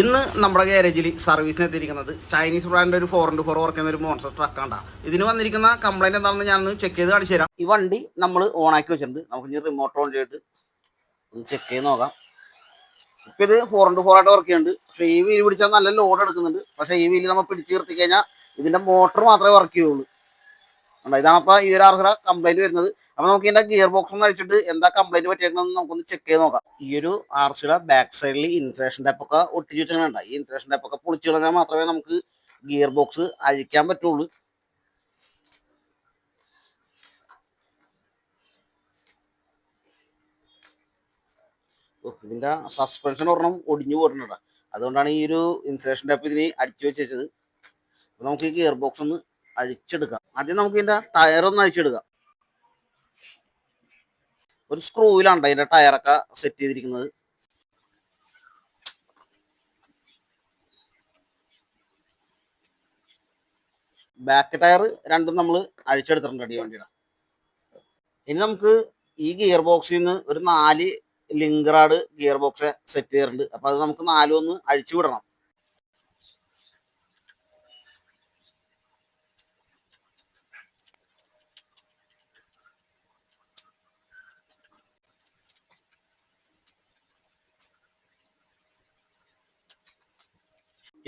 ഇന്ന് നമ്മുടെ ഗാരേജിൽ സർവീസിന് എത്തിയിരിക്കുന്നത് ചൈനീസ് ബ്രാൻഡ് ഒരു ഫോർ ഇന്റു ഫോർ വർക്ക് ചെയ്യുന്ന ഒരു മോൺസ്റ്റർ ട്രക്കാണ്ട ഇതിന് വന്നിരിക്കുന്ന കംപ്ലൈന്റ് എന്താണെന്ന് ഞാൻ ഒന്ന് ചെക്ക് ചെയ്ത് കാണിച്ചു തരാം. ഈ വണ്ടി നമ്മൾ ഓൺ ആക്കി വെച്ചിട്ടുണ്ട്. നമുക്ക് ഇനി റിമോട്ട് ഓൺ ചെയ്തിട്ട് ഒന്ന് ചെക്ക് ചെയ്ത് നോക്കാം. ഇപ്പം ഇത് ഫോർ ഇന്റു ഫോർ ആയിട്ട് വർക്ക് ചെയ്യുന്നുണ്ട്. പക്ഷേ ഈ വീൽ പിടിച്ചാൽ നല്ല ലോഡ് എടുക്കുന്നുണ്ട്. പക്ഷേ ഈ വീൽ നമ്മൾ പിടിച്ച് നിർത്തി കഴിഞ്ഞാൽ ഇതിന്റെ മോട്ടർ മാത്രമേ വർക്ക് ചെയ്യുള്ളൂ. ഉണ്ട്? ഇതാണ് അപ്പോൾ ഈ ഒരു ആർസറ കംപ്ലൈന്റ് വരുന്നത്. അപ്പോൾ നമുക്ക് ഇതിന്റെ ഗിയർ ബോക്സ് ഒന്ന് അഴിച്ചിട്ട് എന്താ കംപ്ലൈന്റ് പറ്റിയേക്കണമെന്ന് നമുക്കൊന്ന് ചെക്ക് ചെയ്ത് നോക്കാം. ഈ ഒരു ആർസിയുടെ ബാക്ക് സൈഡിൽ ഇൻസുലേഷൻ ഒക്കെ ഒട്ടിച്ച് വെച്ചിട്ടുണ്ട് ഈ ഇൻസുലേഷൻ ഒക്കെ പൊളിച്ചു കളഞ്ഞാൽ മാത്രമേ നമുക്ക് ഗിയർ ബോക്സ് അഴിക്കാൻ പറ്റുള്ളൂ. ഇതിന്റെ സസ്പെൻഷൻ ഒരെണ്ണം ഒടിഞ്ഞു പോയിട്ടുണ്ട്? അതുകൊണ്ടാണ് ഈ ഒരു ഇൻസുലേഷൻ ടൈപ്പ് ഇതിന് അടിച്ചു വെച്ചത്. നമുക്ക് ഈ ഗിയർ ബോക്സ് ഒന്ന് അഴിച്ചെടുക്കാം. ആദ്യം നമുക്ക് ഇതിന്റെ ടയർ ഒന്ന് അഴിച്ചെടുക്കാം. ഒരു സ്ക്രൂവിലാണ് അതിന്റെ ടയറൊക്കെ സെറ്റ് ചെയ്തിരിക്കുന്നത്. ബാക്ക് ടയർ രണ്ടും നമ്മൾ അഴിച്ചെടുത്തിട്ടുണ്ട് അടി വണ്ടിയുടെ. ഇനി നമുക്ക് ഈ ഗിയർ ബോക്സിൽ നിന്ന് ഒരു നാല് ലിങ്കറാഡ് ഗിയർ ബോക്സ് സെറ്റ് ചെയ്തിട്ടുണ്ട്. അപ്പൊ അത് നമുക്ക് നാലും ഒന്ന് അഴിച്ചു വിടണം.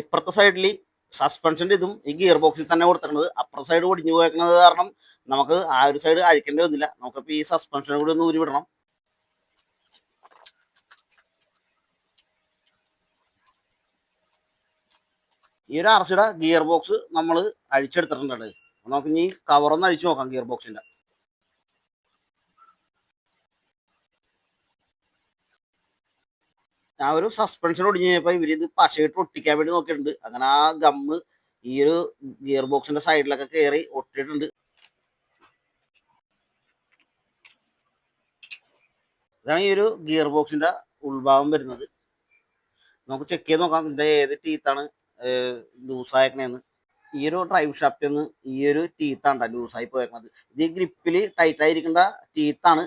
ഇപ്പുറത്തെ സൈഡിൽ സസ്പെൻഷന്റെ ഇതും ഈ ഗിയർ ബോക്സിൽ തന്നെ കൊടുത്തിരുന്നത്. അപ്പുറത്തെ സൈഡ് ഒടിഞ്ഞു പോയേക്കുന്നത് കാരണം നമുക്ക് ആ ഒരു സൈഡ് അഴിക്കേണ്ടി വന്നില്ല. നമുക്കിപ്പോൾ ഈ സസ്പെൻഷൻ കൂടി ഒന്ന് ഊരി വിടണം. ഈ ഒരു അറച്ചിട ഗിയർ ബോക്സ് നമ്മൾ അഴിച്ചെടുത്തിട്ടുണ്ട് നമുക്ക് ഇനി കവറൊന്ന് അഴിച്ചു നോക്കാം ഗിയർ ബോക്സിന്റെ ഞാൻ ഒരു സസ്പെൻഷൻ ഒടിഞ്ഞപ്പോൾ ഇവർ ഇത് പശയിട്ട് ഒട്ടിക്കാൻ വേണ്ടി നോക്കിയിട്ടുണ്ട്. അങ്ങനെ ആ ഗമ്മ് ഈ ഒരു ഗിയർ ബോക്സിന്റെ സൈഡിലൊക്കെ കയറി ഒട്ടിയിട്ടുണ്ട്. ഇതാണ് ഈ ഒരു ഗിയർ ബോക്സിന്റെ ഉൾഭാഗം വരുന്നത്. നമുക്ക് ചെക്ക് ചെയ്ത് നോക്കാം ഇതിന്റെ ഏത് ടീത്താണ് ലൂസായേക്കണേന്ന് ഈ ഒരു ഡ്രൈവ് ഷാഫ്റ്റിൽ നിന്ന് ഈ ഒരു ടീത്താണ് ലൂസായി പോയേക്കുന്നത് ഇത് ഗ്രിപ്പിൽ ടൈറ്റ് ആയിരിക്കേണ്ട ടീത്താണ്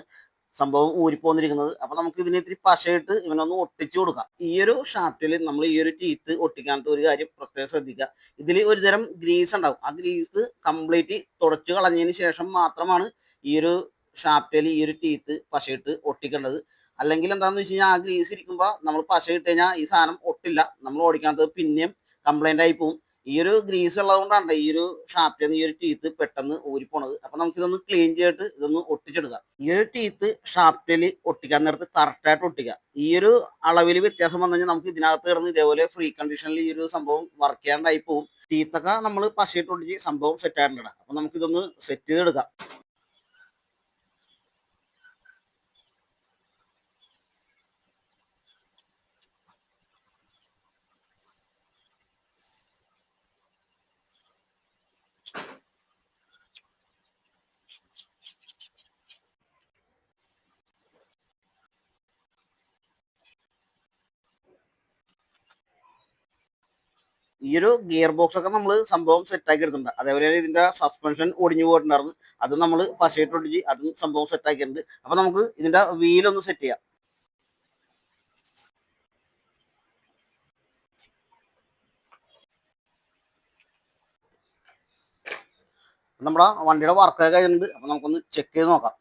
സംഭവം ഊരിപ്പോന്നിരിക്കുന്നത്. അപ്പൊ നമുക്ക് ഇതിനെ ഇത്തിരി പശയിട്ട് ഇവനൊന്ന് ഒട്ടിച്ചു കൊടുക്കാം. ഈ ഒരു ഷാഫ്റ്റിൽ നമ്മൾ ഈ ഒരു ടീത്ത് ഒട്ടിക്കാനത്തെ ഒരു കാര്യം പ്രത്യേകം ശ്രദ്ധിക്കുക. ഇതിൽ ഒരു തരം ഗ്രീസ് ഉണ്ടാവും. ആ ഗ്രീസ് കംപ്ലീറ്റ് തുടച്ചു കളഞ്ഞതിന് ശേഷം മാത്രമാണ് ഈ ഒരു ഷാഫ്റ്റിൽ ഈ ഒരു ടീത്ത് പശയിട്ട് ഒട്ടിക്കേണ്ടത്. അല്ലെങ്കിൽ എന്താണെന്ന് വെച്ച് കഴിഞ്ഞാൽ ആ ഗ്രീസ് ഇരിക്കുമ്പോൾ നമ്മൾ പശ ഇട്ട് കഴിഞ്ഞാൽ ഈ സാധനം ഒട്ടില്ല. നമ്മൾ ഓടിക്കാത്തത് പിന്നെയും കംപ്ലൈന്റ് ആയി പോകും ഈ ഒരു ഗ്രീസ് ഉള്ളതുകൊണ്ടാണ് ഈ ഒരു ഷാപ്പിൽ നിന്ന് ഈ ഒരു ടീത്ത് പെട്ടെന്ന് ഊരിപ്പോണത്. അപ്പൊ നമുക്ക് ഇതൊന്ന് ക്ലീൻ ചെയ്തിട്ട് ഇതൊന്ന് ഒട്ടിച്ചെടുക്കാം. ഈ ഒരു ടീത്ത് ഷാപ്പിൽ ഒട്ടിക്കാൻ നേരത്ത് കറക്റ്റായിട്ട് ഒട്ടിക്കുക ഈ ഒരു അളവിൽ വ്യത്യാസം വന്നു കഴിഞ്ഞാൽ നമുക്ക് ഇതിനകത്ത് കിടന്ന് ഇതേപോലെ ഫ്രീ കണ്ടീഷനിൽ ഈ ഒരു സംഭവം വർക്ക് ചെയ്യാണ്ടായി പോകും ടീത്തൊക്കെ നമ്മൾ പശയിട്ട് ഒട്ടിച്ച് സംഭവം സെറ്റ് ആയിട്ടുണ്ടാകും അപ്പൊ നമുക്ക് ഇതൊന്ന് സെറ്റ് ചെയ്തെടുക്കാം. ഈ ഒരു ഗിയർ ബോക്സ് ഒക്കെ നമ്മൾ സംഭവം സെറ്റ് ആക്കി എടുത്തിട്ടുണ്ട്. അതേപോലെ തന്നെ ഇതിന്റെ സസ്പെൻഷൻ ഒടിഞ്ഞു പോയിട്ടുണ്ടായിരുന്നു. അത് നമ്മൾ പശയിട്ട് ഒടിച്ച് അതും സംഭവം സെറ്റ് ആക്കിയിട്ടുണ്ട്. അപ്പൊ നമുക്ക് ഇതിന്റെ വീലൊന്ന് സെറ്റ് ചെയ്യാം. നമ്മുടെ വണ്ടിയുടെ വർക്കൊക്കെ കഴിഞ്ഞിട്ടുണ്ട്. അപ്പൊ നമുക്കൊന്ന് ചെക്ക് ചെയ്ത് നോക്കാം.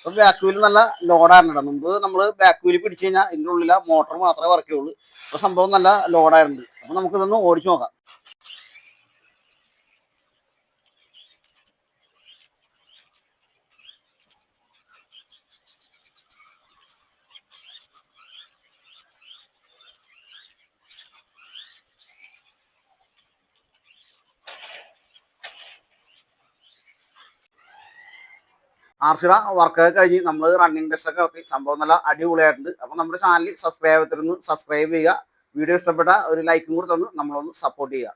ഇപ്പൊ ബാക്ക് വീൽ നല്ല ലോഡായിരുന്നു മുമ്പ് നമ്മൾ ബാക്ക് വീൽ പിടിച്ചു കഴിഞ്ഞാൽ ഇതിന്റെ ഉള്ളിലെ മോട്ടർ മാത്രമേ വർക്ക് ചെയ്യുള്ളൂ. ഇപ്പൊ സംഭവം നല്ല ലോഡായിട്ടുണ്ട് അപ്പൊ നമുക്ക് ഇതൊന്ന് ഓടിച്ചു നോക്കാം. ആർസിയുടെ വർക്ക് കഴിഞ്ഞ് നമ്മൾ റണ്ണിങ് ടെസ്റ്റ് ഒക്കെ നടത്തി. സംഭവം നല്ല അടിപൊളിയായിട്ടുണ്ട്. അപ്പം നമ്മുടെ ചാനൽ സബ്സ്ക്രൈബ് ചെയ്തിരുന്നു സബ്സ്ക്രൈബ് ചെയ്യുക. വീഡിയോ ഇഷ്ടപ്പെട്ട ഒരു ലൈക്കും കൂടി തന്ന് നമ്മളൊന്ന് സപ്പോർട്ട് ചെയ്യുക.